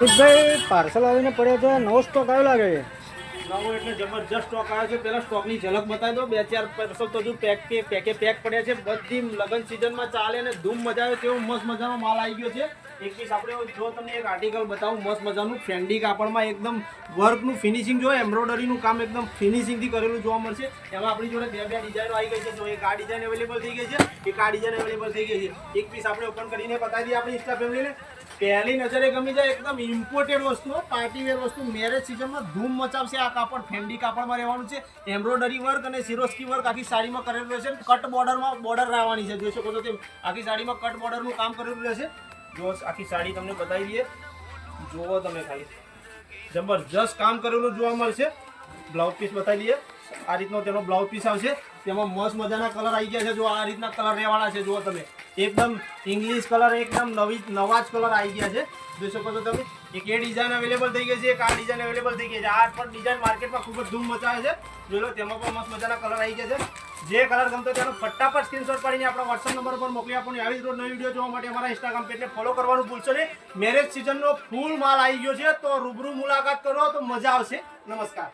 ભાઈ પાર્સલ આવીને પડ્યો છે નવો સ્ટોક આવ્યો લાગે નવો એટલે જબરજસ્ત સ્ટોક આવ્યો છે. પેલા સ્ટોકની ઝલક બતાવી દો બે ચાર પાર્સલ તો હજુ પેક કે પેકે પેક પડ્યા છે. બધી લગન સિઝનમાં ચાલે અને ધૂમ મજા આવે તેવો મસ્ત મજાનો માલ આવી ગયો છે. એક પીસ આપણે જો તમને એક આર્ટિકલ બતાવું, મસ્ત મજાનું ફેન્ડી કાપડમાં એકદમ વર્કનું ફિનિશિંગ જો એમ્બ્રોઇડરીનું કામ એકદમ ફિનિશિંગથી કરેલું જોવા મળશે. એમાં આપણી જોડે બે બે ડિઝાઇનો આવી ગઈ છે. તો એક આ ડિઝાઇન અવેલેબલ થઈ ગઈ છે, એક આ ડિઝાઇન અવેલેબલ થઈ ગઈ છે. એક પીસ આપણે ઓપન કરીને બતાવી દઈએ આપણી ઇન્સ્ટા ફેમિલીને પહેલી નજરે ગમી જાય એકદમ ઇમ્પોર્ટેડ વસ્તુ પાર્ટી વેર વસ્તુ. મેરેજ સિઝનમાં ધૂમ મચાવશે આ કાપડ. ફેન્ડી કાપડમાં રહેવાનું છે. એમ્બ્રોઇડરી વર્ક અને સિરોસ્કી વર્ક આખી સાડીમાં કરેલું રહેશે. કટ બોર્ડરમાં બોર્ડર રહેવાની છે. જોઈ શકો છો તેમ આખી સાડીમાં કટ બોર્ડરનું કામ કરેલું રહેશે. જો આખી સાડી તમને બતાવી દઈએ. જુઓ તમે ખાલી. જબરજસ્ત કામ કરેલું જોવા મળશે. બ્લાઉઝ પીસ બતાવી દઈએ. આ રીતનો તેનો બ્લાઉઝ પીસ આવશે. તેમાં મસ્ત મજાના કલર આવી ગયા છે. જો આ રીતના કલર રહેવાના છે. જુઓ તમે. એકદમ ઇંગ્લિશ કલર એકદમ નવી, નવા જ કલર આવી ગયા છે. જોઈ શકો છો તમે, એક એ ડિઝાઇન અવેલેબલ થઈ ગઈ છે, એક આ ડિઝાઇન અવેલેબલ થઈ ગઈ છે. આ પણ ડિઝાઇન માર્કેટમાં ખૂબ જ ધૂમ મચાવે છે. જોઈ લો, તેમાં પણ મસ્ત મજાના કલર આવી ગયા છે. જે કલર ગમતો તેનો ફટાફટ સ્ક્રીનશોટ પાડીને આપણા વોટ્સઅપ નંબર પર મોકલી આપણને આવી જ રોજ નવી વીડિયો જોવા માટે અમારા ઇન્સ્ટાગ્રામ પેજને ફોલો કરવાનું ભૂલશો નહીં. મેરેજ સિઝનનો ફૂલ માલ આવી ગયો છે, તો રૂબરૂ મુલાકાત કરો, તો મજા આવશે. નમસ્કાર.